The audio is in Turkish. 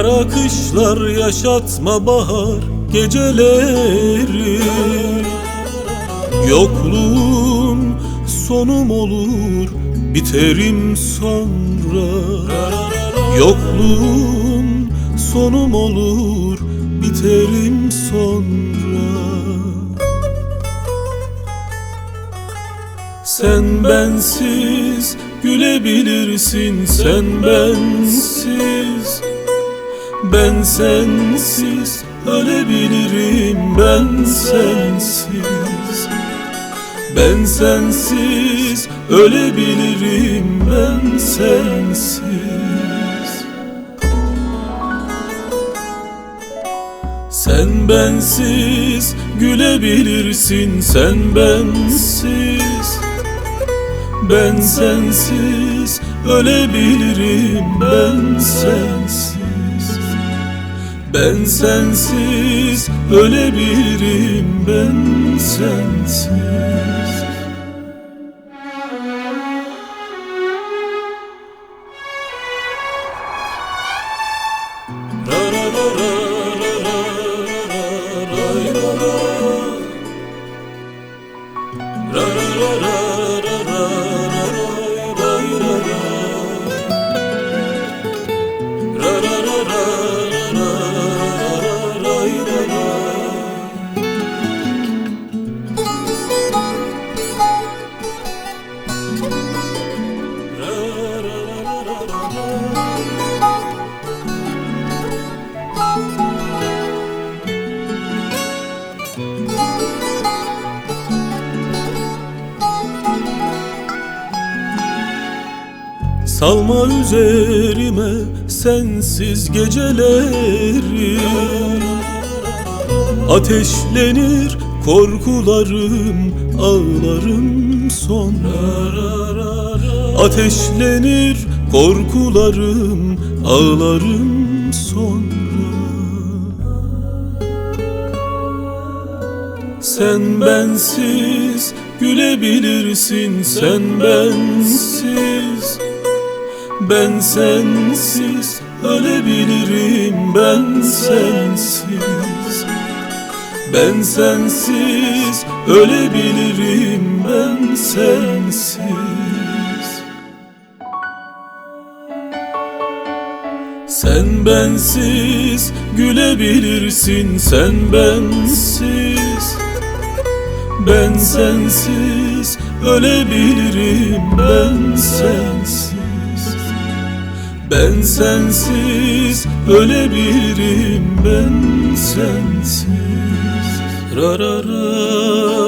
Kara kışlar yaşatma bahar geceleri. Yokluğum sonum olur biterim sonra? Yokluğum sonum olur biterim sonra? Sen bensiz gülebilirsin sen bensiz Ben sensiz ölebilirim ben sensiz. Ben sensiz ölebilirim ben sensiz. Sen bensiz gülebilirsin sen bensiz. Ben sensiz ölebilirim ben sensiz Ben sensiz ölebilirim ben sensiz Ra ra ra ra ra ra ra ra ra Salma üzerime sensiz geceleri. Ateşlenir korkularım ağlarım sonra. Ateşlenir korkularım ağlarım sonra Sen bensiz gülebilirsin sen bensiz. Ben sensiz ölebilirim ben sensiz. Ben sensiz ölebilirim ben sensiz. Sen bensiz gülebilirsin sen bensiz Ben sensiz ölebilirim ben sensiz. Ben sensiz ölebilirim ben sensiz. Ra ra ra